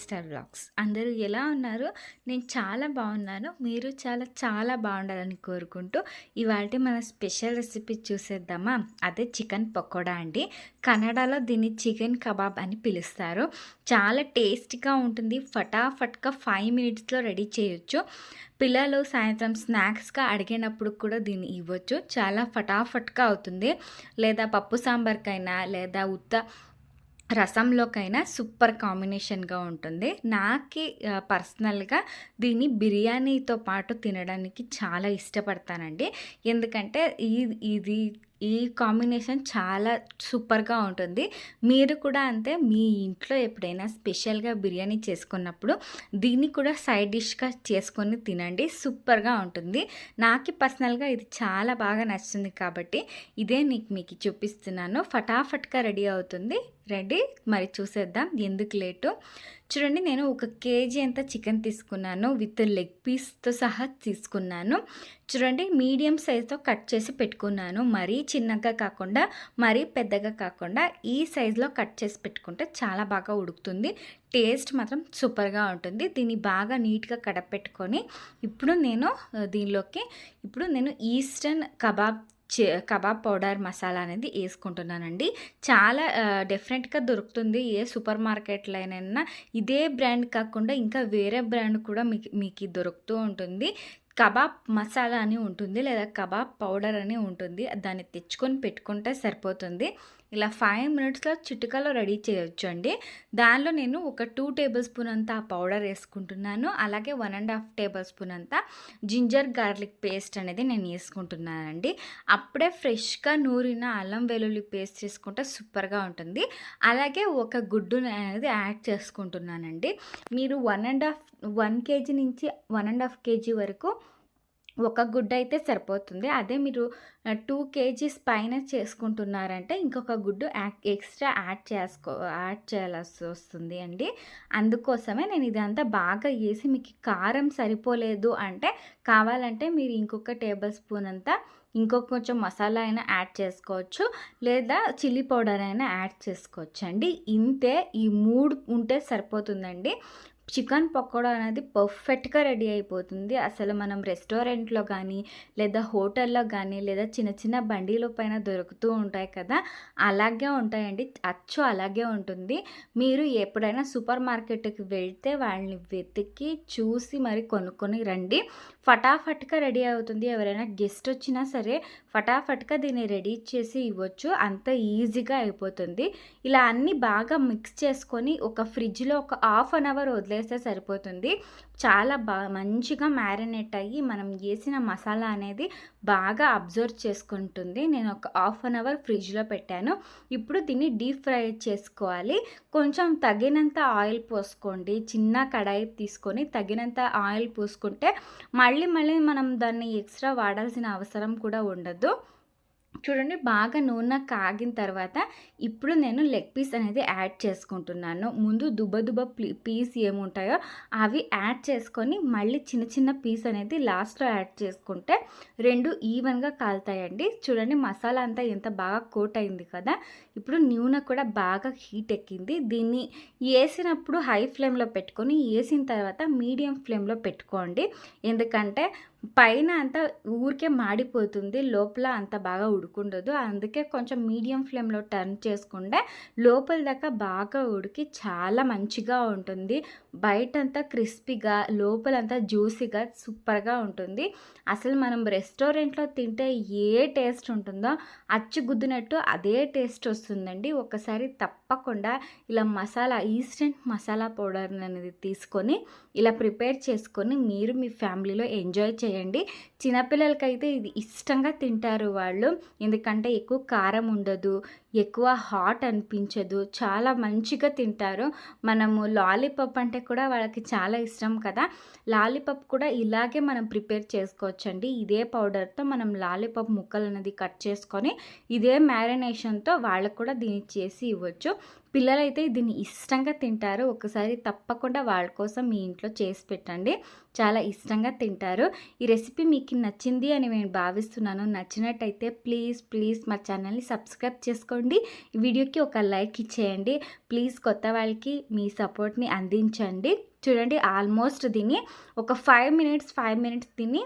Star blogs అందరూ ఎలా ఉన్నారు నేను చాలా బాగున్నాను. మీరు చాలా చాలా బాగుండాలని కోరుకుంటూ ఇవాళ మన స్పెషల్ రెసిపీ చూసేద్దామా? అదే చికెన్ పకోడా అండి. కన్నడలో దీన్ని చికెన్ కబాబ్ అని పిలుస్తారు. చాలా టేస్టీగా ఉంటుంది. ఫటాఫట్గా ఫైవ్ మినిట్స్లో రెడీ చేయొచ్చు. పిల్లలు సాయంత్రం స్నాక్స్గా అడిగినప్పుడు కూడా దీన్ని ఇవ్వచ్చు. చాలా ఫటాఫట్గా అవుతుంది. లేదా పప్పు సాంబార్కైనా లేదా ఉత్త రసంలోకైనా సూపర్ కాంబినేషన్గా ఉంటుంది. నాకు పర్సనల్గా దీన్ని బిర్యానీతో పాటు తినడానికి చాలా ఇష్టపడతానండి. ఎందుకంటే ఈ ఇది ఈ కాంబినేషన్ చాలా సూపర్గా ఉంటుంది. మీరు కూడా అంతే మీ ఇంట్లో ఎప్పుడైనా స్పెషల్గా బిర్యానీ చేసుకున్నప్పుడు దీన్ని కూడా సైడ్ డిష్గా చేసుకొని తినండి. సూపర్గా ఉంటుంది. నాకు పర్సనల్గా ఇది చాలా బాగా నచ్చుతుంది కాబట్టి ఇదే నీకు మీకు చూపిస్తున్నాను. ఫటాఫట్గా రెడీ అవుతుంది. రెడీ. మరి చూసేద్దాం ఎందుకు లేటు. చూడండి నేను ఒక కేజీ అంత చికెన్ తీసుకున్నాను. విత్ లెగ్ పీస్తో సహా తీసుకున్నాను. చూడండి మీడియం సైజ్తో కట్ చేసి పెట్టుకున్నాను. మరీ చిన్నగా కాకుండా మరీ పెద్దగా కాకుండా ఈ సైజులో కట్ చేసి పెట్టుకుంటే చాలా బాగా ఉడుకుతుంది. టేస్ట్ మాత్రం సూపర్గా ఉంటుంది. దీన్ని బాగా నీట్గా కడపెట్టుకొని ఇప్పుడు నేను దీనిలోకి ఇప్పుడు నేను eastern kebab kebab powder masala అనేది వేసుకుంటున్నానండి చాలా డిఫరెంట్గా దొరుకుతుంది. ఏ సూపర్ మార్కెట్లో ఇదే బ్రాండ్ కాకుండా ఇంకా వేరే బ్రాండ్ కూడా మీకు మీకు దొరుకుతూ ఉంటుంది. కబాబ్ మసాలా అని ఉంటుంది. లేదా కబాబ్ పౌడర్ అని ఉంటుంది. దాన్ని తెచ్చుకొని పెట్టుకుంటే సరిపోతుంది. ఇలా ఫైవ్ మినిట్స్లో చిటికలో రెడీ చేయొచ్చు అండి దానిలో నేను ఒక టూ టేబుల్ స్పూన్ అంతా పౌడర్ వేసుకుంటున్నాను. అలాగే one and half tablespoon అంతా జింజర్ గార్లిక్ పేస్ట్ అనేది నేను వేసుకుంటున్నానండి. అప్పుడే ఫ్రెష్గా నూరిన అల్లం వెల్లుల్లి పేస్ట్ చేసుకుంటే సూపర్గా ఉంటుంది. అలాగే ఒక గుడ్డు అనేది యాడ్ చేసుకుంటున్నానండి. మీరు one and half one KG నుంచి వన్ అండ్ హాఫ్ కేజీ వరకు ఒక గుడ్డ అయితే సరిపోతుంది. అదే మీరు టూ కేజీస్ పైన చేసుకుంటున్నారంటే ఇంకొక గుడ్డు ఎక్స్ట్రా యాడ్ చేసుకో యాడ్ చేయాల్సి వస్తుంది అండి. అందుకోసమే నేను ఇదంతా బాగా వేసి మీకు కారం సరిపోలేదు అంటే కావాలంటే మీరు ఇంకొక టేబుల్ స్పూన్ అంతా ఇంకొక కొంచెం మసాలా అయినా యాడ్ చేసుకోవచ్చు. లేదా చిల్లీ పౌడర్ అయినా యాడ్ చేసుకోవచ్చు అండి ఇంతే ఈ మూడు ఉంటే సరిపోతుందండి. చికెన్ పకోడా అనేది పర్ఫెక్ట్గా రెడీ అయిపోతుంది. అసలు మనం రెస్టారెంట్లో కానీ లేదా హోటల్లో కానీ లేదా చిన్న చిన్న బండిలో పైన దొరుకుతూ ఉంటాయి కదా అలాగే ఉంటాయండి. అచ్చు అలాగే ఉంటుంది. మీరు ఎప్పుడైనా సూపర్ మార్కెట్కి వెళ్తే వాళ్ళని వెతికి చూసి మరి కొనుక్కొని రండి. ఫటాఫట్గా రెడీ అవుతుంది. ఎవరైనా గెస్ట్ వచ్చినా సరే ఫటాఫట్గా దీన్ని రెడీ చేసి ఇవ్వచ్చు. అంత ఈజీగా అయిపోతుంది. ఇలా అన్నీ బాగా మిక్స్ చేసుకొని ఒక ఫ్రిడ్జ్లో ఒక హాఫ్ అన్ అవర్ వదిలే వదిలేస్తే సరిపోతుంది. చాలా బాగా మంచిగా మ్యారినేట్ అయ్యి మనం వేసిన మసాలా అనేది బాగా అబ్జర్వ్ చేసుకుంటుంది. నేను ఒక హాఫ్ అన్ అవర్ ఫ్రిడ్జ్లో పెట్టాను. ఇప్పుడు దీన్ని డీప్ ఫ్రై చేసుకోవాలి. కొంచెం తగినంత ఆయిల్ పోసుకోండి. చిన్న కడాయి తీసుకొని తగినంత ఆయిల్ పోసుకుంటే మళ్ళీ మళ్ళీ మనం దాన్ని ఎక్స్ట్రా వాడాల్సిన అవసరం కూడా ఉండదు. చూడండి బాగా నూనె కాగిన తర్వాత ఇప్పుడు నేను లెగ్ పీస్ అనేది యాడ్ చేసుకుంటున్నాను. ముందు దుబ్బ పీస్ ఏముంటాయో అవి యాడ్ చేసుకొని మళ్ళీ చిన్న చిన్న పీస్ అనేది లాస్ట్లో యాడ్ చేసుకుంటే రెండు ఈవెన్గా కాలుతాయండి. చూడండి మసాలా అంతా ఎంత బాగా కోట్ అయింది కదా! ఇప్పుడు నూనె కూడా బాగా హీట్ ఎక్కింది. దీన్ని వేసినప్పుడు హై ఫ్లేమ్లో పెట్టుకొని వేసిన తర్వాత మీడియం ఫ్లేమ్లో పెట్టుకోండి. ఎందుకంటే పైన అంతా ఊరికే మాడిపోతుంది లోపల అంత బాగా ఉడుకుండదు. అందుకే కొంచెం మీడియం ఫ్లేమ్లో టర్న్ చేసుకుంటే లోపల దాకా బాగా ఉడికి చాలా మంచిగా ఉంటుంది. బయట అంతా క్రిస్పీగా లోపలంతా జ్యూసీగా సూపర్గా ఉంటుంది. అసలు మనం రెస్టారెంట్లో తింటే ఏ టేస్ట్ ఉంటుందో అచ్చు గుద్దినట్టు అదే టేస్ట్ వస్తుందండి. ఒకసారి తప్పకుండా ఇలా మసాలా ఈస్టెంట్ మసాలా పౌడర్ అనేది తీసుకొని ఇలా ప్రిపేర్ చేసుకొని మీరు మీ ఫ్యామిలీలో ఎంజాయ్ చేయండి. చిన్నపిల్లలకైతే ఇది ఇష్టంగా తింటారు వాళ్ళు. ఎందుకంటే ఎక్కువ కారం ఉండదు ఎక్కువ హాట్ అనిపించదు చాలా మంచిగా తింటారు. మనము లాలీపాప్ అంటే కూడా వాళ్ళకి చాలా ఇష్టం కదా. లాలీపాప్ కూడా ఇలాగే మనం ప్రిపేర్ చేసుకోవచ్చండి. ఇదే పౌడర్తో మనం లాలీపాప్ ముక్కలు అనేది కట్ చేసుకొని ఇదే మ్యారినేషన్తో వాళ్ళకు కూడా దీన్ని చేసి ఇవ్వచ్చు. పిల్లలైతే దీన్ని ఇష్టంగా తింటారు. ఒకసారి తప్పకుండా వాళ్ళ కోసం మీ ఇంట్లో చేసి పెట్టండి. చాలా ఇష్టంగా తింటారు. ఈ రెసిపీ మీకు నచ్చింది అని నేను భావిస్తున్నాను. నచ్చినట్టయితే ప్లీజ్ ప్లీజ్ మా ఛానల్ని సబ్స్క్రైబ్ చేసుకోండి. ఈ వీడియోకి ఒక లైక్ ఇచ్చేయండి. ప్లీజ్ కొత్త వాళ్ళకి మీ సపోర్ట్ని అందించండి. చూడండి ఆల్మోస్ట్ దీన్ని ఒక ఫైవ్ మినిట్స్ ఫైవ్ మినిట్స్ దీన్ని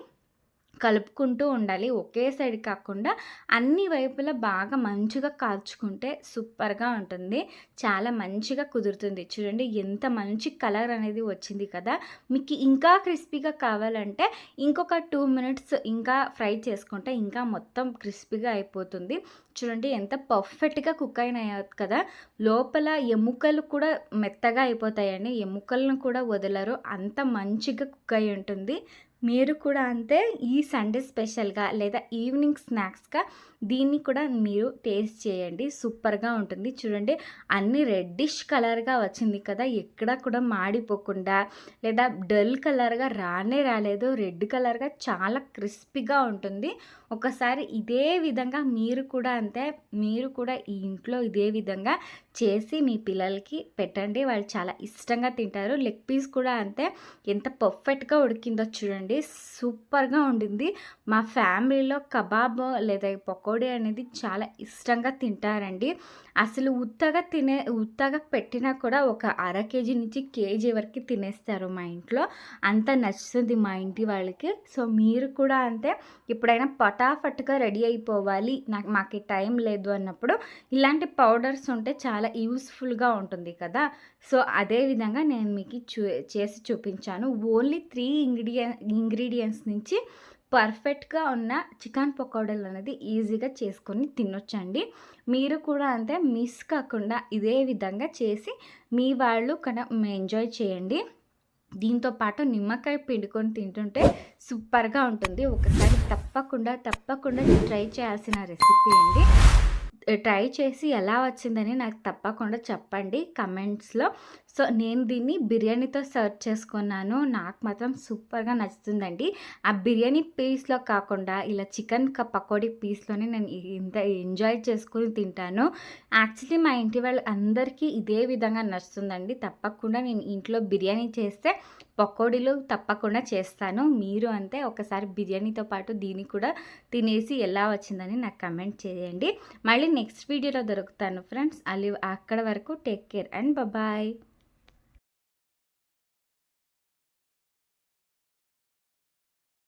కలుపుకుంటూ ఉండాలి. ఒకే సైడ్ కాకుండా అన్ని వైపులా బాగా మంచిగా కాల్చుకుంటే సూపర్గా ఉంటుంది. చాలా మంచిగా కుదురుతుంది. చూడండి ఎంత మంచి కలర్ అనేది వచ్చింది కదా! మీకు ఇంకా క్రిస్పీగా కావాలంటే ఇంకొక టూ మినిట్స్ ఇంకా ఫ్రై చేసుకుంటే ఇంకా మొత్తం క్రిస్పీగా అయిపోతుంది. చూడండి ఎంత పర్ఫెక్ట్గా కుక్ అయినాయి కదా! లోపల ఎముకలు కూడా మెత్తగా అయిపోతాయండి. ఎముకలను కూడా వదలరు. అంత మంచిగా కుక్ అయి ఉంటుంది. మీరు కూడా అంతే ఈ సండే స్పెషల్గా లేదా ఈవినింగ్ స్నాక్స్గా దీన్ని కూడా మీరు టేస్ట్ చేయండి. సూపర్గా ఉంటుంది. చూడండి అన్ని రెడ్డిష్ కలర్గా వచ్చింది కదా! ఎక్కడ కూడా మాడిపోకుండా లేదా డల్ కలర్గా రానే రాలేదు. రెడ్ కలర్గా చాలా క్రిస్పీగా ఉంటుంది. ఒకసారి ఇదే విధంగా మీరు కూడా అంతే మీరు కూడా ఈ ఇంట్లో ఇదే విధంగా చేసి మీ పిల్లలకి పెట్టండి. వాళ్ళు చాలా ఇష్టంగా తింటారు. లెగ్ పీస్ కూడా అంతే. ఎంత పర్ఫెక్ట్గా ఉడికిందో చూడండి. సూపర్గా ఉండింది. మా ఫ్యామిలీలో కబాబ్ లేదా పకోడీ అనేది చాలా ఇష్టంగా తింటారండి. అసలు ఉత్తగా తినే ఉత్తగా పెట్టినా కూడా ఒక అర కేజీ నుంచి కేజీ వరకు తినేస్తారు మా ఇంట్లో. అంత నచ్చుతుంది మా ఇంటి వాళ్ళకి. సో మీరు కూడా అంతే ఎప్పుడైనా పట్ ఫటాఫట్గా రెడీ అయిపోవాలి. నాకు మాకు టైం లేదు అన్నప్పుడు ఇలాంటి పౌడర్స్ ఉంటే చాలా యూస్ఫుల్గా ఉంటుంది కదా. సో అదే విధంగా నేను మీకు చూ చేసి చూపించాను. ఓన్లీ త్రీ ఇంగ్రీడియం ఇంగ్రీడియంట్స్ నుంచి పర్ఫెక్ట్గా ఉన్న చికెన్ పకోడలు అనేది ఈజీగా చేసుకొని తినొచ్చండి. మీరు కూడా అంతే మిస్ కాకుండా ఇదే విధంగా చేసి మీ వాళ్ళు కన్నా ఎంజాయ్ చేయండి. దీంతో పాటు నిమ్మకాయ పిండుకొని తింటుంటే సూపర్గా ఉంటుంది. ఒకసారి తప్పకుండా తప్పకుండా ట్రై చేయాల్సిన రెసిపీ అండి. ట్రై చేసి ఎలా వచ్చిందని నాకు తప్పకుండా చెప్పండి. కమెంట్స్లో సో నేను దీన్ని బిర్యానీతో సర్వ్ చేసుకున్నాను. నాకు మాత్రం సూపర్గా నచ్చుతుందండి. ఆ బిర్యానీ పీస్లో కాకుండా ఇలా చికెన్ పకోడీ పీస్లోనే నేను ఇంత ఎంజాయ్ చేసుకుని తింటాను. యాక్చువల్లీ మా ఇంటి వాళ్ళు అందరికీ ఇదే విధంగా నచ్చుతుందండి. తప్పకుండా నేను ఇంట్లో బిర్యానీ చేస్తే పకోడీలు తప్పకుండా చేస్తాను. మీరు అంతే ఒకసారి బిర్యానీతో పాటు దీన్ని కూడా తినేసి ఎలా వచ్చిందని నాకు కమెంట్ చేయండి. మళ్ళీ నెక్స్ట్ వీడియోలో దొరుకుతాను ఫ్రెండ్స్. అల్లి అక్కడ వరకు టేక్ కేర్ అండ్ బాయ్.